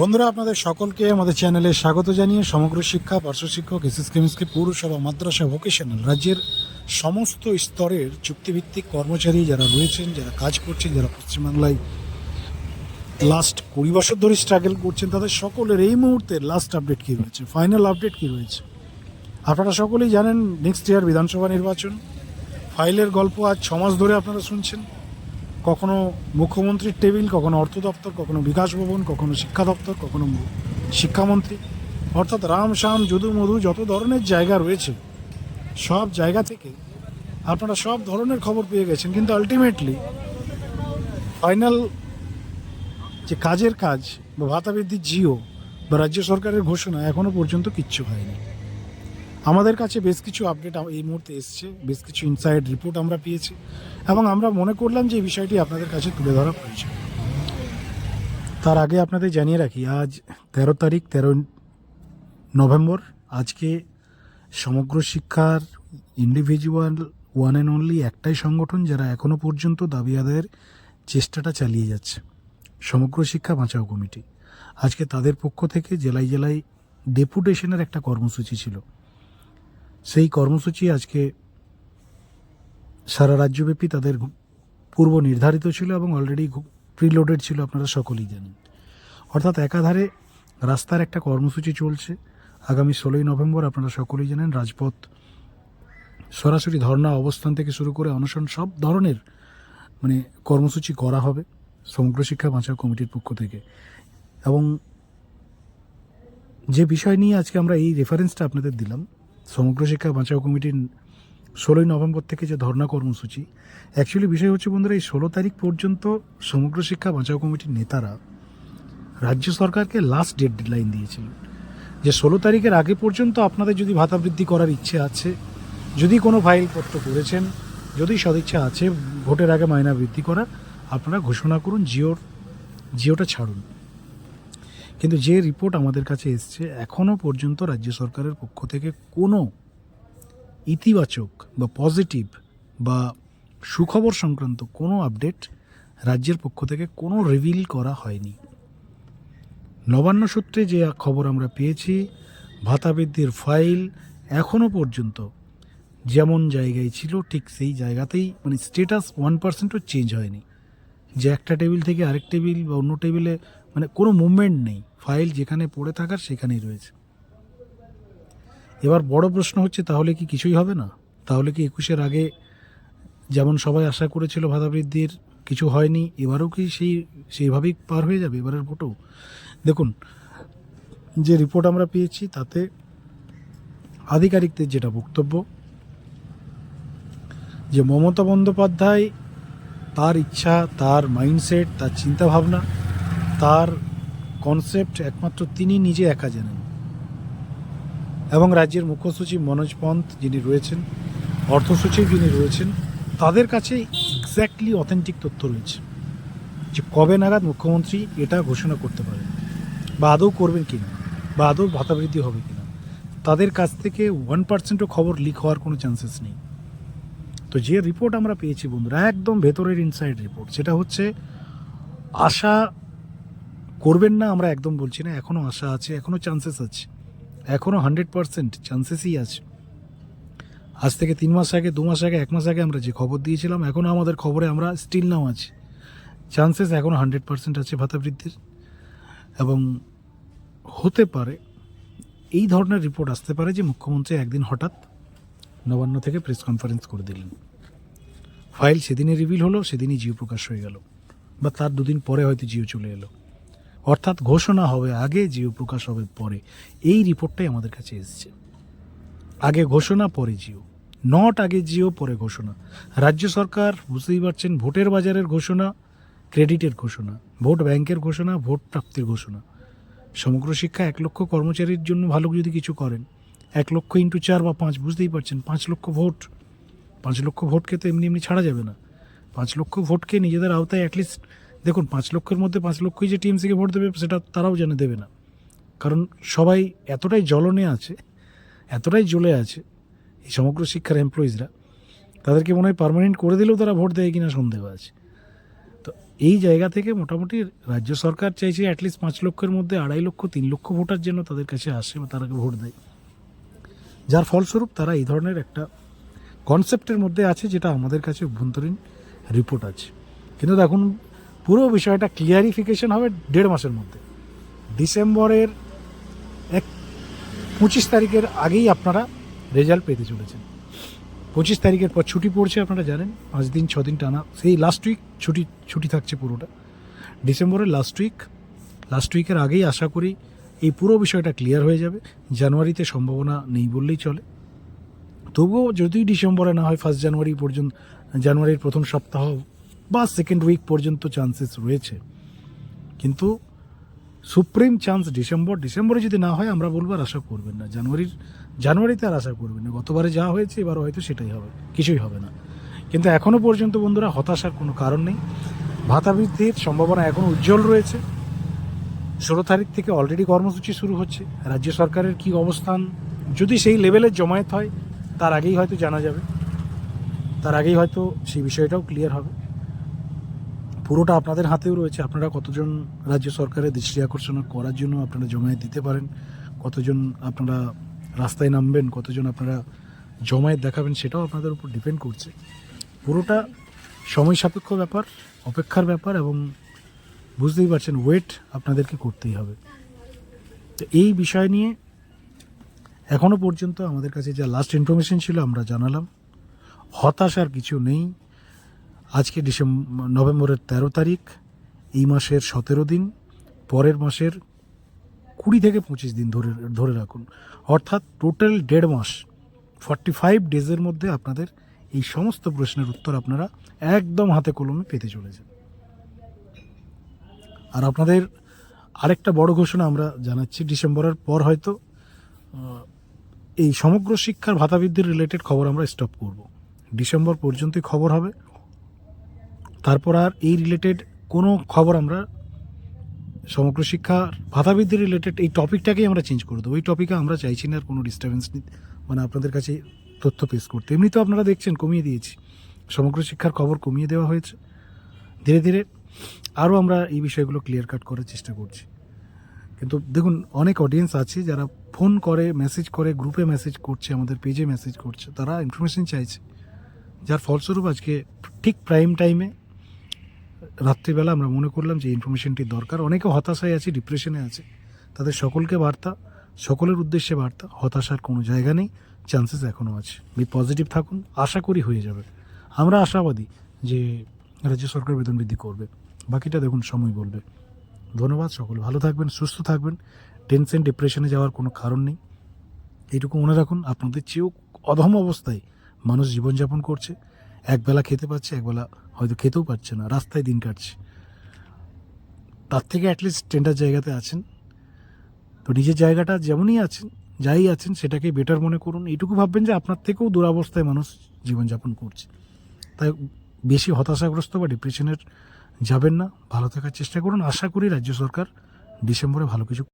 বন্ধুরা, আপনাদের সকলকে আমাদের চ্যানেলে স্বাগত জানিয়ে সমগ্র শিক্ষা, পার্শ্ব শিক্ষক, এসএস কেমিস্ট্রি, পৌরসভা, মাদ্রাসা ভোকেশনাল রাজ্যের সমস্ত স্তরের চুক্তিভিত্তিক কর্মচারী যারা রয়েছেন, যারা কাজ করছেন, যারা পশ্চিমবাংলায় লাস্ট কুড়ি বছর ধরে স্ট্রাগল করছেন, তাদের সকলের এই মুহূর্তে লাস্ট আপডেট কী রয়েছে? ফাইনাল আপডেট কী রয়েছে? আপনারা সকলেই জানেন নেক্সট ইয়ার বিধানসভা নির্বাচন। ফাইলের গল্প আজ ছমাস ধরে আপনারা শুনছেন। কখনো মুখ্যমন্ত্রীর টেবিল, কখনো অর্থ দপ্তর, কখনো বিকাশ ভবন, কখনো শিক্ষা দপ্তর, কখনো শিক্ষামন্ত্রী। অর্থাৎ রাম, শ্যাম, যদু, মধু, যত ধরনের জায়গা রয়েছে, সব জায়গা থেকে আপনারা সব ধরনের খবর পেয়ে গেছেন। কিন্তু আলটিমেটলি ফাইনাল যে কাজের কাজ বা ভাতা বৃদ্ধির জিও বা রাজ্য সরকারের ঘোষণা এখনও পর্যন্ত কিচ্ছু হয়নি। আমাদের কাছে বেশ কিছু আপডেট এই মুহূর্তে এসছে, বেশ কিছু ইনসাইড রিপোর্ট আমরা পেয়েছি এবং আমরা মনে করলাম যে এই বিষয়টি আপনাদের কাছে তুলে ধরা প্রয়োজন। তার আগে আপনাদের জানিয়ে রাখি, আজ তেরো তারিখ, তেরো নভেম্বর, আজকে সমগ্র শিক্ষার ইন্ডিভিজুয়াল ওয়ান অ্যান্ড অনলি একটাই সংগঠন যারা এখনও পর্যন্ত দাবি আদায়ের চেষ্টাটা চালিয়ে যাচ্ছে, সমগ্র শিক্ষা বাঁচাও কমিটি। আজকে তাদের পক্ষ থেকে জেলায় জেলায় ডেপুটেশনের একটা কর্মসূচি ছিল। সেই কর্মসূচি আজকে সারা রাজ্যব্যাপী তাদের পূর্ব নির্ধারিত ছিল এবং অলরেডি প্রিলোডেড ছিল, আপনারা সকলেই জানেন। অর্থাৎ একাধারে রাস্তার একটা কর্মসূচি চলছে। আগামী ষোলোই নভেম্বর আপনারা সকলেই জানেন, রাজপথ সরাসরি ধর্ণা অবস্থান থেকে শুরু করে অনশন সব ধরনের মানে কর্মসূচি করা হবে সমগ্র শিক্ষা বাঁচাও কমিটির পক্ষ থেকে। এবং যে বিষয় নিয়ে আজকে আমরা এই রেফারেন্সটা আপনাদের দিলাম সমগ্র শিক্ষা বাঁচাও কমিটির ষোলোই নভেম্বর থেকে যে ধর্ণা কর্মসূচি অ্যাকচুয়ালি বিষয় হচ্ছে বন্ধুরা এই ষোলো তারিখ পর্যন্ত সমগ্র শিক্ষা বাঁচাও কমিটির নেতারা রাজ্য সরকারকে লাস্ট ডেড লাইন দিয়েছিল। যে ষোলো তারিখের আগে পর্যন্ত আপনাদের যদি ভাতা বৃদ্ধি করার ইচ্ছে আছে, যদি কোনো ফাইলপত্র করেছেন, যদি সদিচ্ছা আছে, ভোটের আগে মাইনা বৃদ্ধি করার, আপনারা ঘোষণা করুন, জিওর, জিওটা ছাড়ুন। কিন্তু যে রিপোর্ট আমাদের কাছে এসছে এখনও পর্যন্ত রাজ্য সরকারের পক্ষ থেকে কোনো ইতিবাচক বা পজিটিভ বা সুখবর সংক্রান্ত কোনো আপডেট রাজ্যের পক্ষ থেকে কোনো রিভিল করা হয়নি। নবান্ন সূত্রে যে খবর আমরা পেয়েছি ভাতা বৃদ্ধির ফাইল এখনও পর্যন্ত যেমন জায়গায় ছিল, ঠিক সেই জায়গাতেই মানে স্টেটাস ওয়ান পার্সেন্টও চেঞ্জ হয়নি। যে একটা টেবিল থেকে আরেক টেবিল বা অন্য টেবিলে মানে কোনো মুভমেন্ট নেই। ফাইল যেখানে পড়ে থাকার সেখানেই রয়েছে। এবার বড় প্রশ্ন হচ্ছে, তাহলে কি কিছুই হবে না? তাহলে কি একুশের আগে যেমন সবাই আশা করেছিল ভাতা বৃদ্ধির কিছু হয়নি, এবারও কি সেই, সেইভাবেই পার হয়ে যাবে এবারের ভোটও? দেখুন, যে রিপোর্ট আমরা পেয়েছি, তাতে আধিকারিকদের যেটা বক্তব্য, যে মমতা বন্দ্যোপাধ্যায় তার ইচ্ছা, তার মাইন্ডসেট তার চিন্তাভাবনা তার কনসেপ্ট একমাত্র তিনি নিজে একা জানেন। এবং রাজ্যের মুখ্য সচিব মনোজ পন্থ যিনি রয়েছেন অর্থ সচিব যিনি রয়েছেন, তাদের কাছে এক্স্যাক্টলি অথেন্টিক তথ্য রয়েছে যে কবে নাগাদ মুখ্যমন্ত্রী এটা ঘোষণা করতে পারেন বা আদৌ করবেন কিনা বা আদৌ ভাতা বৃদ্ধি হবে কিনা তাদের কাছ থেকে ওয়ান পার্সেন্টও খবর লিক হওয়ার কোনো চান্সেস নেই। তো যে রিপোর্ট আমরা পেয়েছি বন্ধুরা, একদম ভেতরের ইনসাইড রিপোর্ট সেটা হচ্ছে আশা করবেন না আমরা একদম বলছি না এখনও আশা আছে এখনও চান্সেস আছে। এখনও হান্ড্রেড পার্সেন্ট চান্সেসই আছে। আজ থেকে তিন মাস আগে, দু মাস আগে, এক মাস আগে আমরা যে খবর দিয়েছিলাম এখনও আমাদের খবরে আমরা স্টিল নাও আছি। চান্সেস এখনও হান্ড্রেড পার্সেন্ট আছে ভাতা বৃদ্ধির এবং হতে পারে, এই ধরনের রিপোর্ট আসতে পারে যে মুখ্যমন্ত্রী একদিন হঠাৎ নবান্ন থেকে প্রেস কনফারেন্স করে দিলেন। ফাইল সেদিনই রিভিল হলো, সেদিনই জিও প্রকাশ হয়ে গেল। বা তার দুদিন পরে হয়তো জিও চলে এলো। অর্থাৎ ঘোষণা হবে আগে, জিও প্রকাশ হবে পরে। এই রিপোর্টটাই আমাদের কাছে এসেছে। আগে ঘোষণা, পরে জিও। নট আগে জিও, পরে ঘোষণা। রাজ্য সরকার, বুঝতেই পারছেন, ভোটের বাজারের ঘোষণা, ক্রেডিটের ঘোষণা। ভোট ব্যাংকের ঘোষণা, ভোট প্রাপ্তির ঘোষণা। সমগ্র শিক্ষা এক লক্ষ কর্মচারীর জন্য ভালো যদি কিছু করেন। এক লক্ষ ইন্টু চার বা পাঁচ, বুঝতেই পারছেন, পাঁচ লক্ষ ভোট। পাঁচ লক্ষ ভোটকে তো এমনি এমনি ছাড়া যাবে না। পাঁচ লক্ষ ভোটকে নিজেদের আওতায় অ্যাটলিস্ট দেখুন, পাঁচ লক্ষের মধ্যে পাঁচ লক্ষই যে টিএমসিকে ভোট দেবে, সেটা তারাও জেনে দেবে না। কারণ সবাই এতটাই জ্বলনে আছে, এতটাই জ্বলে আছে, এই সমগ্র শিক্ষার এমপ্লয়িজরা তাদেরকে মনে হয় পারমানেন্ট করে দিলেও তারা ভোট দেয় কিনা সন্দেহ আছে। তো এই জায়গা থেকে মোটামুটি রাজ্য সরকার চাইছে অ্যাটলিস্ট পাঁচ লক্ষের মধ্যে আড়াই লক্ষ, তিন লক্ষ ভোটার যেন তাদের কাছে আসে বা তারাকে ভোট দেয়। যার ফলস্বরূপ তারা এই ধরনের একটা কনসেপ্টের মধ্যে আছে, যেটা আমাদের কাছে অভ্যন্তরীণ রিপোর্ট আছে। কিন্তু দেখুন পুরো বিষয়টা ক্লিয়ারিফিকেশন হবে দেড় মাসের মধ্যে। ডিসেম্বরের এক পঁচিশ তারিখের আগেই আপনারা রেজাল্ট পেতে চলেছেন। পঁচিশ তারিখের পর ছুটি পড়ছে আপনারা জানেন, পাঁচ দিন, ছ দিন টানা, সেই লাস্ট উইক ছুটি ছুটি থাকছে পুরোটা। ডিসেম্বরের লাস্ট উইক লাস্ট উইকের আগেই আশা করি এই পুরো বিষয়টা ক্লিয়ার হয়ে যাবে। জানুয়ারিতে সম্ভাবনা নেই বললেই চলে। তবুও যদি ডিসেম্বরে না হয় ফার্স্ট জানুয়ারি পর্যন্ত জানুয়ারির প্রথম সপ্তাহ বা সেকেন্ড উইক পর্যন্ত চান্সেস রয়েছে। কিন্তু সুপ্রিম চান্স ডিসেম্বর ডিসেম্বরে যদি না হয়, আমরা বলব আর আশা করবেন না। জানুয়ারির জানুয়ারিতে আর আশা করবেন না। গতবারে যা হয়েছে এবার হয়তো সেটাই হবে। কিছুই হবে না। কিন্তু এখনও পর্যন্ত বন্ধুরা হতাশার কোনো কারণ নেই। ভাতা বৃদ্ধির সম্ভাবনা এখনও উজ্জ্বল রয়েছে। ষোলো তারিখ থেকে অলরেডি কর্মসূচি শুরু হচ্ছে। রাজ্য সরকারের কি অবস্থান? যদি সেই লেভেলের জমায়েত হয়, তার আগেই হয়তো জানা যাবে। তার আগেই হয়তো সেই বিষয়টাও ক্লিয়ার হবে। পুরোটা আপনাদের হাতেও রয়েছে। আপনারা কতজন রাজ্য সরকারের দৃষ্টি আকর্ষণ করার জন্য আপনারা জমায়েত দিতে পারেন? কতজন আপনারা রাস্তায় নামবেন? কতজন আপনারা জমায়েত দেখাবেন? সেটাও আপনাদের উপর ডিপেন্ড করছে। পুরোটা সময় সাপেক্ষ ব্যাপার, অপেক্ষার ব্যাপার এবং বুঝতেই পারছেন ওয়েট আপনাদেরকে করতেই হবে। তো এই বিষয় নিয়ে এখনও পর্যন্ত আমাদের কাছে যা লাস্ট ইনফরমেশন ছিল আমরা জানালাম। হতাশার কিছু নেই। আজকে ডিসেম্বর নভেম্বরের তেরো তারিখ, এই মাসের সতেরো দিন, পরের মাসের কুড়ি থেকে পঁচিশ দিন ধরে ধরে রাখুন। অর্থাৎ টোটাল দেড় মাস, ফর্টি ফাইভ ডেজের মধ্যে আপনাদের এই সমস্ত প্রশ্নের উত্তর আপনারা একদম হাতে কলমে পেতে চলেছেন। আর আপনাদের আরেকটা বড় ঘোষণা আমরা জানাচ্ছি, ডিসেম্বরের পর হয়তো এই সমগ্র শিক্ষার ভাতা বৃদ্ধির রিলেটেড খবর আমরা স্টপ করব। ডিসেম্বর পর্যন্তই খবর হবে। তারপর আর এই রিলেটেড কোনো খবর আমরা সমগ্র শিক্ষা ভাতা বৃদ্ধি রিলেটেড এই টপিকটাকেই আমরা চেঞ্জ করে দেবো। এই টপিকে আমরা চাইছি না আর কোনো ডিস্টারবেন্স মানে আপনাদের কাছে তথ্য পেশ করতে। এমনি তো আপনারা দেখছেন, কমিয়ে দিয়েছি। সমগ্র শিক্ষার খবর কমিয়ে দেওয়া হয়েছে। ধীরে ধীরে আরও আমরা এই বিষয়গুলো ক্লিয়ার কাট করার চেষ্টা করছি। কিন্তু দেখুন, অনেক অডিয়েন্স আছে যারা ফোন করে মেসেজ করে গ্রুপে মেসেজ করছে, আমাদের পেজে মেসেজ করছে। তারা ইনফরমেশন চাইছে। যার ফলস্বরূপ আজকে ঠিক প্রাইম টাইমে রাত্রিবেলা আমরা মনে করলাম যে ইনফরমেশনটি দরকার। অনেকে হতাশায় আছে ডিপ্রেশনে আছে। তাদের সকলকে বার্তা, সকলের উদ্দেশ্যে বার্তা, হতাশার কোনো জায়গা নেই চান্সেস এখনও আছে। বি পজিটিভ থাকুন, আশা করি হয়ে যাবে। আমরা আশাবাদী যে রাজ্য সরকার বেতন বৃদ্ধি করবে। বাকিটা দেখুন, সময় বলবে। ধন্যবাদ, সকলে ভালো থাকবেন, সুস্থ থাকবেন। টেনশন ডিপ্রেশনে যাওয়ার কোনো কারণ নেই। এইটুকু মনে রাখুন, আপনাদের চেয়েও অধম অবস্থায় মানুষ জীবনযাপন করছে। একবেলা খেতে পাচ্ছে একবেলা হয়তো খেতেও পারছে না, রাস্তায় দিন কাটছে। তার থেকে অ্যাটলিস্ট টেন্ডার জায়গাতে আছেন। তো নিজের জায়গাটা যেমনই আছেন, যাই আছেন সেটাকে বেটার মনে করুন। এইটুকু ভাববেন যে আপনার থেকেও দুরাবস্থায় মানুষ জীবনযাপন করছে। তাই বেশি হতাশাগ্রস্ত বা ডিপ্রেশনের যাবেন না, ভালো থাকার চেষ্টা করুন। আশা করি রাজ্য সরকার ডিসেম্বরে ভালো কিছু